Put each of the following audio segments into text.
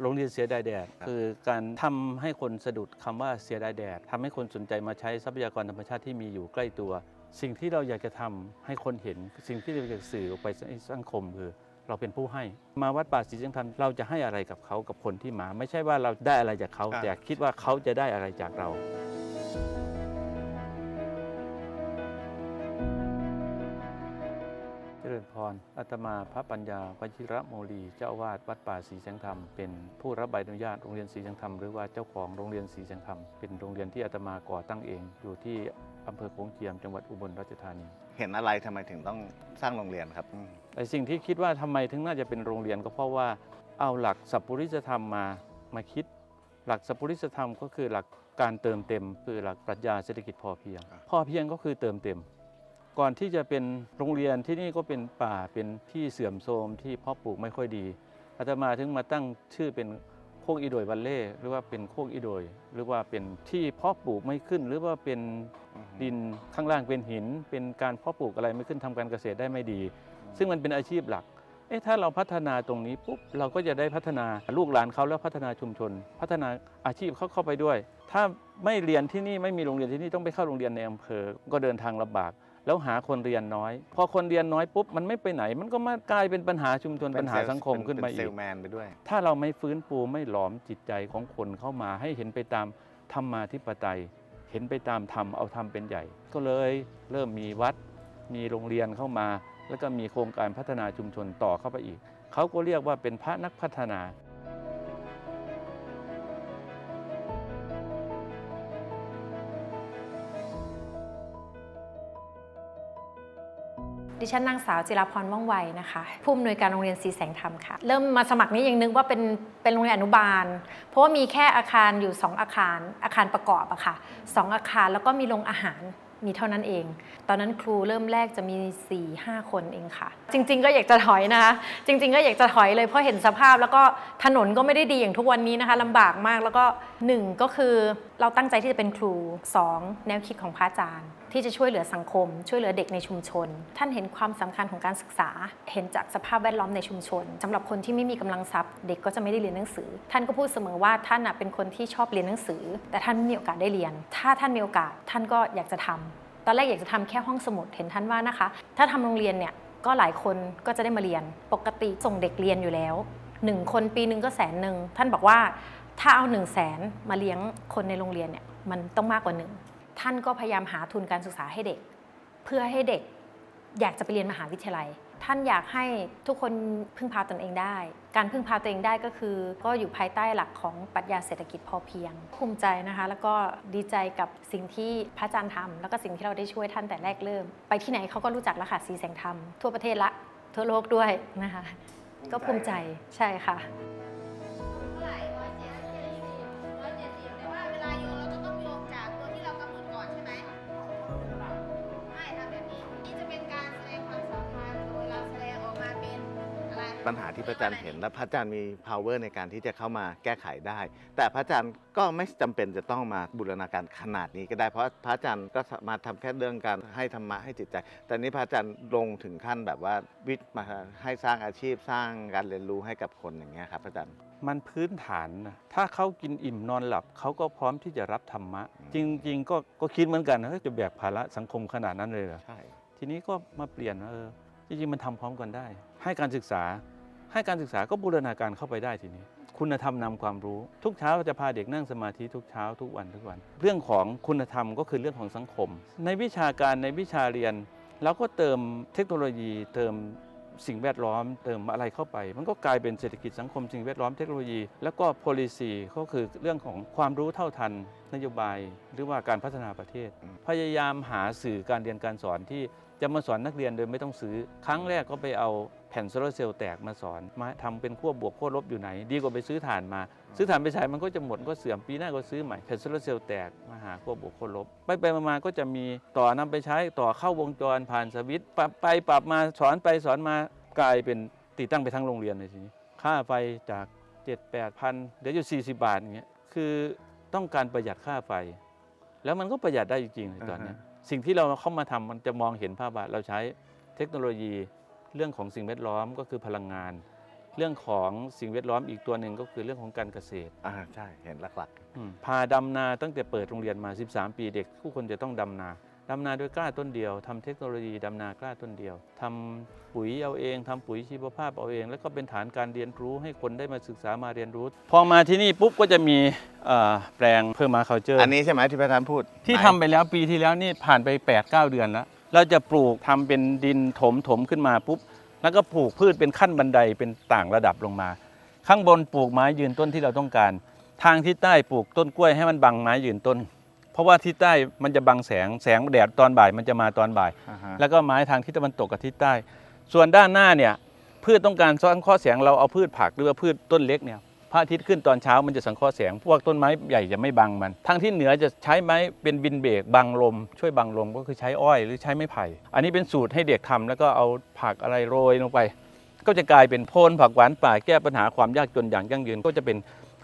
โรงเรียนเสียดายแดด คือการทำให้คนสะดุดคำว่าเสียดายแดดทำให้คนสนใจมาใช้ทรัพยากรธรรมชาติที่มีอยู่ใกล้ตัว สิ่งที่เราอยากจะทำให้คนเห็น สิ่งที่เราอยากสื่อออกไปสังคมคือเราเป็นผู้ให้ มาวัดป่าศรีสังธรรมเราจะให้อะไรกับเขากับคนที่มา ไม่ใช่ว่าเราได้อะไรจากเขาแต่คิดว่าเขาจะได้อะไรจากเรา ริญพรอาตมาพระปัญญาวชิระโมลี เจ้าอาวาสวัดป่าศรีแสงธรรม เป็นผู้รับใบอนุญาตโรงเรียนศรีแสงธรรมหรือว่าเจ้าของโรงเรียนศรีแสงธรรม เป็นโรงเรียนที่อาตมาก่อตั้งเอง อยู่ที่อำเภอโขงเจียมจังหวัดอุบลราชธานี เห็นอะไรทำไมถึงต้องสร้างโรงเรียนครับอืมแต่สิ่งที่คิดว่าทำไมถึงน่าจะเป็นโรงเรียนก็เพราะว่าเอาหลักสัพพุริสธรรมมามาคิด หลักสัพพุริสธรรมก็คือหลักการเติมเต็ม คือหลักปรัชญาเศรษฐกิจพอเพียง พอเพียงก็คือเติมเต็ม ก่อนที่จะเป็นโรงเรียนที่นี่ก็เป็นป่าเป็นที่เสื่อมโทรมที่เพาะปลูกไม่ค่อยดีอาตมาถึงมาตั้งชื่อเป็นโคกอีโดยบัลเล่หรือว่าเป็นโคกอีโดย หรือว่าเป็นที่เพาะปลูกไม่ขึ้น หรือว่าเป็นดินข้างล่างเป็นหิน เป็นการเพาะปลูกอะไรไม่ขึ้นทำการเกษตรได้ไม่ดี ซึ่งมันเป็นอาชีพหลักเอ๊ะถ้าเราพัฒนาตรงนี้ปุ๊บเราก็จะได้พัฒนาลูกหลานเขาแล้วพัฒนาชุมชน พัฒนาอาชีพเขาเข้าไปด้วย ถ้าไม่เรียนที่นี่ไม่มีโรงเรียนที่นี่ต้องไปเข้าโรงเรียนในอำเภอ ก็เดินทางลำบาก แล้วหาคนเรียนน้อย พอคนเรียนน้อยปุ๊บมันไม่ไปไหน มันก็มากลายเป็นปัญหาชุมชนปัญหาสังคมขึ้นมาเป็อีเซกลแมนไปด้วยถ้าเราไม่ฟื้นฟูไม่หลอมจิตใจของคนเข้ามาให้เห็นไปตามธรรมาธิปไตย เห็นไปตามธรรมเอาธรรมเป็นใหญ่ ก็เลยเริ่มมีวัด มีโรงเรียนเข้ามา แล้วก็มีโครงการพัฒนาชุมชนต่อเข้าไปอีกเขาก็เรียกว่าเป็นพระนักพัฒนา ดิฉันนางสาวจิรพรว่องไวนะคะผู้อำนวยการโรงเรียนสีแสงธรรมค่ะ เริ่มมาสมัครนี้ยังนึกว่าเป็นเป็นโรงเรียนอนุบาล เพราะว่ามีแค่อาคารอยู่ 2 อาคาร อาคารประกอบอะค่ะสองอาคารแล้วก็มีโรงอาหารมีเท่านั้นเอง ตอนนั้นครูเริ่มแรกจะมี 4 5 คนเองค่ะ จริง ๆ ก็อยากจะถอยนะคะ จริง ๆ ก็อยากจะถอยเลยเพราะเห็นสภาพแล้วก็ถนนก็ไม่ได้ดีอย่างทุกวันนี้นะคะลำบากมากแล้วก็หนึ่งก็คือเราตั้งใจที่จะเป็นครูสองแนวคิดของพระอาจารย์ ที่จะช่วยเหลือสังคม ช่วยเหลือเด็กในชุมชน ท่านเห็นความสำคัญของการศึกษา เห็นจากสภาพแวดล้อมในชุมชนสำหรับคนที่ไม่มีกำลังทรัพย์ เด็กก็จะไม่ได้เรียนหนังสือ ท่านก็พูดเสมอว่าท่านเป็นคนที่ชอบเรียนหนังสือ แต่ท่านไม่มีโอกาสได้เรียน ถ้าท่านมีโอกาสท่านก็อยากจะทำตอนแรกอยากจะทำแค่ห้องสมุดเห็นท่านว่านะคะ ถ้าทำโรงเรียนเนี่ยก็หลายคนก็จะได้มาเรียน ปกติส่งเด็กเรียนอยู่แล้วหนึ่งคนปีหนึ่งก็แสนหนึ่งท่านบอกว่าถ้าเอาหนึ่งแสนมาเลี้ยงคนในโรงเรียนเนี่ยมันต้องมากกว่าหนึ่ง ท่านก็พยายามหาทุนการศึกษาให้เด็ก เพื่อให้เด็กอยากจะไปเรียนมหาวิทยาลัย ท่านอยากให้ทุกคนพึ่งพาตนเองได้ การพึ่งพาตัวเองได้ก็คือ ก็อยู่ภายใต้หลักของปรัชญาเศรษฐกิจพอเพียง ภูมิใจนะคะ แล้วก็ดีใจกับสิ่งที่พระอาจารย์ทำแล้วก็สิ่งที่เราได้ช่วยท่านแต่แรกเริ่ม ไปที่ไหนเขาก็รู้จักแล้วค่ะสีแสงธรรมทั่วประเทศละทั่วโลกด้วยนะคะ ก็ภูมิใจใช่ค่ะ ปัญหาที่พระอาจารย์เห็นและพระอาจารย์มี power ในการที่จะเข้ามาแก้ไขได้ แต่พระอาจารย์ก็ไม่จำเป็นจะต้องมาบูรณาการขนาดนี้ก็ได้เพราะพระอาจารย์ก็สามารถทำแค่เรื่องการให้ธรรมะให้จิตใจ แต่นี้พระอาจารย์ลงถึงขั้นแบบว่าวิทย์มาให้สร้างอาชีพสร้างการเรียนรู้ให้กับคนอย่างเงี้ยครับพระอาจารย์ มันพื้นฐานนะถ้าเขากินอิ่มนอนหลับเขาก็พร้อมที่จะรับธรรมะ จริง ๆ ก็ก็คิดเหมือนกันนะเฮ้ยจะแบกภาระสังคมขนาดนั้นเลยเหรอ ใช่ ทีนี้ก็มาเปลี่ยนว่าเออ จริงๆมันทำพร้อมกันได้ ให้การศึกษา ให้การศึกษาก็บูรณาการเข้าไปได้ทีนี้ คุณธรรมนำความรู้ ทุกเช้าจะพาเด็กนั่งสมาธิทุกเช้าทุกวันทุกวัน เรื่องของคุณธรรมก็คือเรื่องของสังคม ในวิชาการในวิชาเรียนเราก็เติมเทคโนโลยีเติมสิ่งแวดล้อมเติมอะไรเข้าไป มันก็กลายเป็นเศรษฐกิจสังคมสิ่งแวดล้อมเทคโนโลยี แล้วก็ policy ก็คือเรื่องของความรู้เท่าทันนโยบาย หรือว่าการพัฒนาประเทศ พยายามหาสื่อการเรียนการสอนที่ จะมาสอนนักเรียนโดยไม่ต้องซื้อ ครั้งแรกก็ไปเอาแผ่นโซลาร์เซลล์แตกมาสอนมาทำเป็นขั้วบวกขั้วลบอยู่ไหน ดีกว่าไปซื้อถ่านมา ซื้อถ่านไปใช้มันก็จะหมดก็เสื่อมปีหน้าก็ซื้อใหม่แผ่นโซลาร์เซลล์แตกมาหาขั้วบวกขั้วลบ ไปไปมาๆก็จะมีต่อนำไปใช้ต่อเข้าวงจรผ่านสวิตช์ปรับไปปรับมาสอนไปสอนมากลายเป็นติดตั้งไปทั้งโรงเรียนเลยทีนี้ค่าไฟจาก7 8พันเดี๋ยวอยู่ 40 บาทอย่างเงี้ยคือต้องการประหยัดค่าไฟ แล้วมันก็ประหยัดได้จริงๆในตอนเนี้ยอ่าฮะ สิ่งที่เราเข้ามาทำมันจะมองเห็นภาพว่าเราใช้เทคโนโลยีเรื่องของสิ่งแวดล้อมก็คือพลังงาน เรื่องของสิ่งแวดล้อมอีกตัวหนึ่งก็คือเรื่องของการเกษตรอ่าใช่เห็นหลักอืมพาดำนาตั้งแต่เปิดโรงเรียนมา 13 ปีเด็กทุกคนจะต้องดำนา ดำนาด้วยกล้าต้นเดียวทำเทคโนโลยีดำนากล้าต้นเดียวทำปุ๋ยเอาเองทำปุ๋ยชีวภาพเอาเอง แล้วก็เป็นฐานการเรียนรู้ให้คนได้มาศึกษามาเรียนรู้ พอมาที่นี่ปุ๊บก็จะมีเอ่อแปลงเพิ่มมาเขาเจอๆออันนี้ใช่ไหมที่พระอาจารย์พูด ที่ไหนทำไปแล้วปีที่แล้วนี่ผ่านไป 8 9 เดือนแล้วเราจะปลูกทำเป็นดินถมถมขึ้นมาปุ๊บแล้วก็ปลูกพืชเป็นขั้นบันไดเป็นต่างระดับลงมา ข้างบนปลูกไม้ยืนต้นที่เราต้องการ ทางทิศใต้ปลูกต้นกล้วยให้มันบังไม้ยืนต้น เพราะว่าทิศใต้มันจะบังแสงแสงแดดตอนบ่ายมันจะมาตอนบ่าย อ่าฮะแล้วก็ไม้ทางทิศตะวันตกกับทิศใต้ ส่วนด้านหน้าเนี่ยพืชต้องการสังเคราะห์แสงเราเอาพืชผักหรือว่าพืชต้นเล็กเนี่ยพระอาทิตย์ขึ้นตอนเช้ามันจะสังเคราะห์แสง พวกต้นไม้ใหญ่จะไม่บังมัน ทางที่เหนือจะใช้ไม้เป็นบินเบรกบังลม ช่วยบังลมก็คือใช้อ้อยหรือใช้ไม้ไผ่ อันนี้เป็นสูตรให้เด็กทำแล้วก็เอาผักอะไรโรยลงไป ก็จะกลายเป็นโพนผักหวานป่าแก้ปัญหาความยากจนอย่างยั่งยืนก็จะเป็น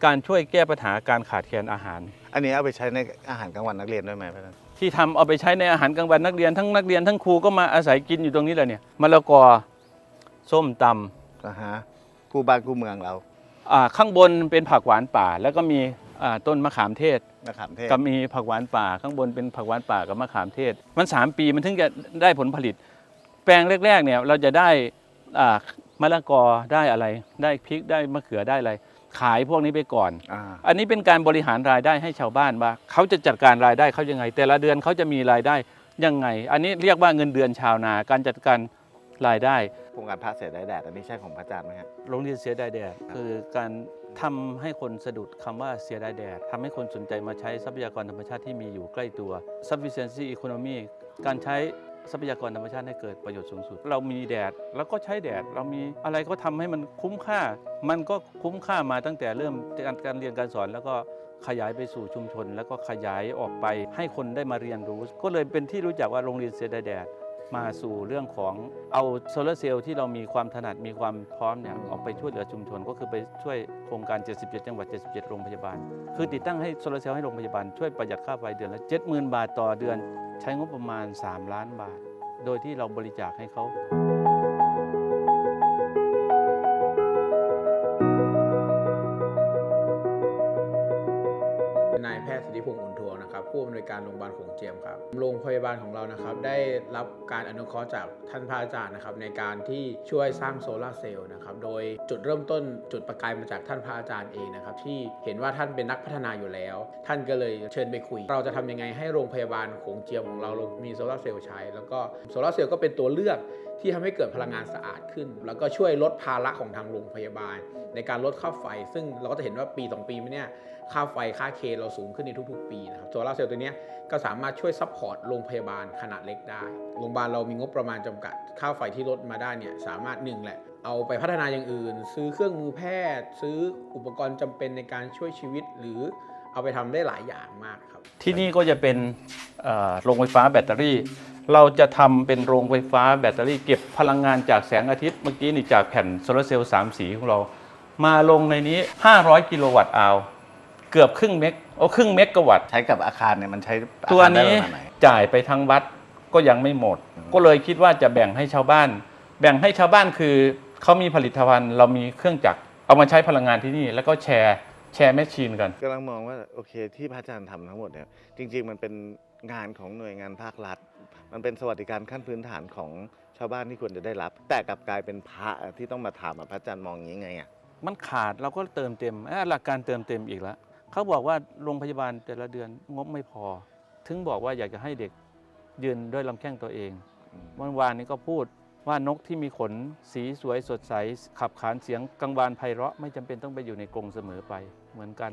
การช่วยแก้ปัญหาการขาดแคลนอาหาร อันนี้เอาไปใช้ในอาหารกลางวันนักเรียนด้วยไหมพระอาจารย์ที่ทำเอาไปใช้ในอาหารกลางวันนักเรียนทั้งนักเรียนทั้งครูก็มาอาศัยกินอยู่ตรงนี้แหละเนี่ยมะละกอส้มตำอ่าฮะคู่บ้านคู่เมืองเราอ่าข้างบนเป็นผักหวานป่า แล้วก็มีอ่าต้นมะขามเทศ มะขามเทศก็มีผักหวานป่าข้างบนเป็นผักหวานป่ากับมะขามเทศ มัน 3 ปีมันถึงจะได้ผลผลิต แปลงแรกๆเนี่ยเราจะได้อ่ามะละกอได้อะไร ได้พริกได้มะเขือได้อะไร ขายพวกนี้ไปก่อน อ่าอันนี้เป็นการบริหารรายได้ให้ชาวบ้านว่าเขาจะจัดการรายได้เขายังไง แต่ละเดือนเขาจะมีรายได้ยังไง อันนี้เรียกว่าเงินเดือนชาวนา การจัดการรายได้ โครงการพระเสดได้แดดอันนี้ใช่ของพระอาจารย์ไหมฮะ โรงเรียนเสียดายแดดคือการทำให้คนสะดุดคำว่าเสียดายแดดทำให้คนสนใจมาใช้ทรัพยากรธรรมชาติที่มีอยู่ใกล้ตัว sufficiency economy การใช้ ทรัพยากรธรรมชาติให้เกิดประโยชน์สูงสุด เรามีแดดแล้วก็ใช้แดด เรามีอะไรก็ทำให้มันคุ้มค่า มันก็คุ้มค่ามาตั้งแต่เริ่มการเรียนการสอนแล้วก็ขยายไปสู่ชุมชน แล้วก็ขยายออกไปให้คนได้มาเรียนรู้ ก็เลยเป็นที่รู้จักว่าโรงเรียนเสียดายแดดมาสู่เรื่องของเอาโซลาร์เซลล์ที่เรามีความถนัดมีความพร้อมเนี่ยออกไปช่วยเหลือชุมชน ก็คือไปช่วยโครงการ 77 จังหวัด 77 โรงพยาบาล คือติดตั้งให้โซลาร์เซลล์ให้โรงพยาบาลช่วยประหยัดค่าไฟเดือนละ 70,000 บาทต่อเดือน ใช้งบประมาณ 3 ล้านบาท โดยที่เราบริจาคให้เขานายแพทย์สิทธิพงศ์ ผู้อำนวยการโรงพยาบาลโขงเจียมครับโรงพยาบาลของเรานะครับได้รับการอนุเคราะห์จากท่านพระอาจารย์นะครับในการที่ช่วยสร้างโซลาร์เซลล์นะครับโดยจุดเริ่มต้นจุดประกายมาจากท่านพระอาจารย์เองนะครับที่เห็นว่าท่านเป็นนักพัฒนาอยู่แล้ว ท่านก็เลยเชิญไปคุย เราจะทำยังไงให้โรงพยาบาลโขงเจียมของเรามีโซลาร์เซลล์ใช้ แล้วก็โซลาร์เซลล์ก็เป็นตัวเลือกที่ทำให้เกิดพลังงานสะอาดขึ้น แล้วก็ช่วยลดภาระของทางโรงพยาบาล ในการลดค่าไฟ ซึ่งเราก็จะเห็นว่าปี 2 ปีมาเนี่ย ค่าไฟค่าเคเราสูงขึ้นในทุกๆ ปีนะครับโซลาร์เซลล์ตัวนี้ก็สามารถช่วยซัพพอร์ตโรงพยาบาลขนาดเล็กได้ โรงพยาบาลเรามีงบประมาณจำกัด ค่าไฟที่ลดมาได้เนี่ยสามารถหนึ่งแหละ เอาไปพัฒนาอย่างอื่น ซื้อเครื่องมือแพทย์ ซื้ออุปกรณ์จำเป็นในการช่วยชีวิต หรือเอาไปทำได้หลายอย่างมากครับ ที่นี่ก็จะเป็นโรงไฟฟ้าแบตเตอรี่ เราจะทำเป็นโรงไฟฟ้าแบตเตอรี่ เก็บพลังงานจากแสงอาทิตย์เมื่อกี้นี่จากแผ่นโซลาร์เซลล์สามสีของเรา มาลงในนี้ 500 กิโลวัตต์อาว เกือบครึ่งเมกโอ้ครึ่งเมกะวัตต์ใช้กับอาคารเนี่ยมันใช้อาตัวคารได้นี้ประมาณไหนจ่ายไปทั้งวัดก็ยังไม่หมด ก็เลยคิดว่าจะแบ่งให้ชาวบ้าน แบ่งให้ชาวบ้านคือเขามีผลิตภัณฑ์เรามีเครื่องจักรเอามาใช้พลังงานที่นี่ แล้วก็แชร์แชร์แมชชีนกันกำลังมองว่าโอเคที่พระอาจารย์ทำทั้งหมดเนี่ยจริง ๆ มันเป็นงานของหน่วยงานภาครัฐ มันเป็นสวัสดิการขั้นพื้นฐานของชาวบ้านที่ควรจะได้รับ แต่กลับกลายเป็นพระที่ต้องมาทำอะพระอาจารย์มองอย่างนี้ไงอะมันขาดเราก็เติมเต็มเอ้อหลักการเติมเต็มอีกแล้ว เขาบอกว่าโรงพยาบาลแต่ละเดือนงบไม่พอ ถึงบอกว่าอยากจะให้เด็กยืนด้วยลำแข้งตัวเองเมื่อวานนี้ก็พูดว่านกที่มีขนสีสวยสดใส ขับขานเสียงกังวานไพเราะไม่จำเป็นต้องไปอยู่ในกรงเสมอไปเหมือนกัน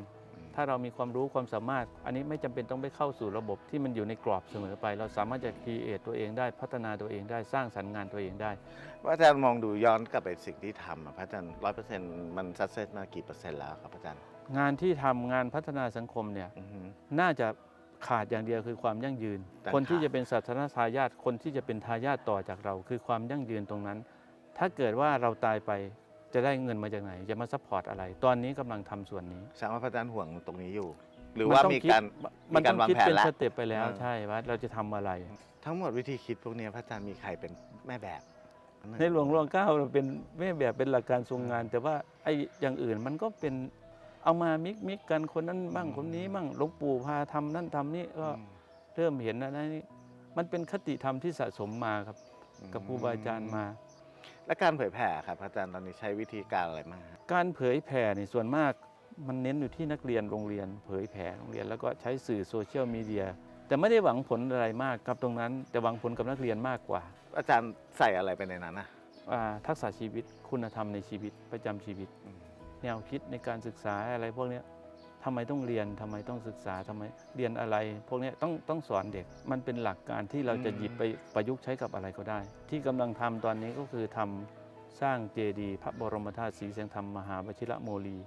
ถ้าเรามีความรู้ความสามารถ อันนี้ไม่จำเป็นต้องไปเข้าสู่ระบบที่มันอยู่ในกรอบเสมอไป เราสามารถจะคีเอทตัวเองได้พัฒนาตัวเองได้สร้างสรรค์งานตัวเองได้พระอาจารย์มองดูย้อนกลับไปสิ่งที่ทำอะพระอาจารย์ร้อยเปอร์เซ็นต์มันสักเซสมากี่เปอร์เซ็นต์แล้วครับพระอาจารย์ งานที่ทำงานพัฒนาสังคมเนี่ย อือฮึ น่าจะขาดอย่างเดียวคือความยั่งยืน แต่คนที่ขาด จะเป็นสัตนทายาทคนที่จะเป็นทายาทต่อจากเรา คือความยั่งยืนตรงนั้น ถ้าเกิดว่าเราตายไปจะได้เงินมาจากไหน จะมาซัพพอร์ตอะไร ตอนนี้กำลังทำส่วนนี้แสดงว่าพระอาจารย์ห่วงตรงนี้อยู่ หรือมันว่าต้องมีคิดการ มันมีกาต้รองวางคิดแผนเป็นแล้วสเต็ปไปแล้ว เออ ใช่ว่าเราจะทำอะไร ทั้งหมดวิธีคิดพวกเนี้ยพระอาจารย์มีใครเป็นแม่แบบในหลวงรองเก้าเราเป็นแม่แบบเป็นหลักการทรงงาน แต่ว่าไอ้อย่างอื่นมันก็เป็น เอามามิกมิกกันคนนั้นบ้างคนนี้บ้างหลวงปู่พาทำนั่นทำนี่ก็เริ่มเห็นนะนี่มันเป็นคติธรรมที่สะสมมาครับ กับครูบาอาจารย์มา และการเผยแผ่ครับอาจารย์ตอนนี้ใช้วิธีการอะไรบ้างฮะการเผยแผ่ในส่วนมากมันเน้นอยู่ที่นักเรียนโรงเรียน เผยแผ่โรงเรียนแล้วก็ใช้สื่อโซเชียลมีเดียแต่ไม่ได้หวังผลอะไรมากกับตรงนั้น แต่หวังผลกับนักเรียนมากกว่า อาจารย์ใส่อะไรไปในนั้นนะอ่าทักษะชีวิตคุณธรรมในชีวิตประจำชีวิต แนวคิดในการศึกษาอะไรพวกเนี้ยทำไมต้องเรียนทำไมต้องศึกษาทำไมเรียนอะไร พวกเนี้ยต้องต้องสอนเด็ก มันเป็นหลักการที่เราจะหยิบไปประยุกต์ใช้กับอะไรก็ได้ ที่กำลังทำตอนนี้ก็คือทำสร้างเจดีย์พระบรมธาตุศรีแสงธรรมมหาวชิระโมลี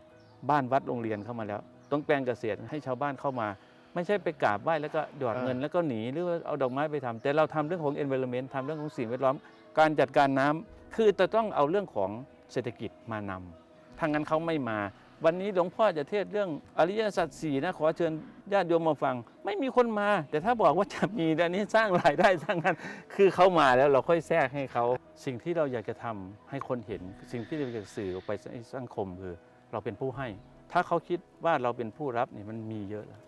บ้านวัดโรงเรียนเข้ามาแล้ว ต้องแปลงเกษตรให้ชาวบ้านเข้ามา ไม่ใช่ไปกราบไหว้แล้วก็หยอดเงินแล้วก็หนีหรือว่าเอาดอกไม้ไปทำแต่เราทำเรื่องของ environment ทำเรื่องของสิ่งแวดล้อม การจัดการน้ำคือจะต้องเอาเรื่องของเศรษฐกิจมานำ ทางั้นเขาไม่มา วันนี้หลวงพ่อจะเทศเรื่องอริยสัจสี่นะขอเชิญญาติโยมมาฟัง ไม่มีคนมา แต่ถ้าบอกว่าจะมีอันนี้สร้างรายได้สร้างงานคือเขามาแล้วเราค่อยแทรกให้เขา สิ่งที่เราอยากจะทำให้คนเห็น สิ่งที่เราอยากจะสื่อออกไปสังคมคือ เราเป็นผู้ให้ ถ้าเขาคิดว่าเราเป็นผู้รับนี่มันมีเยอะแล้ว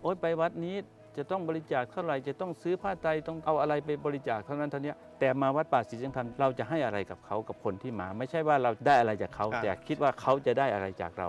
โอ๊ยไปวัดนี้ จะต้องบริจาคเท่าไหร่จะต้องซื้อผ้าไตรต้องเอาอะไรไปบริจาคเท่านั้นเท่านี้แต่มาวัดป่าศรีสังธรรมเราจะให้อะไรกับเขากับคนที่มา ไม่ใช่ว่าเราได้อะไรจากเขาครับแต่คิดว่าเขาจะได้อะไรจากเรา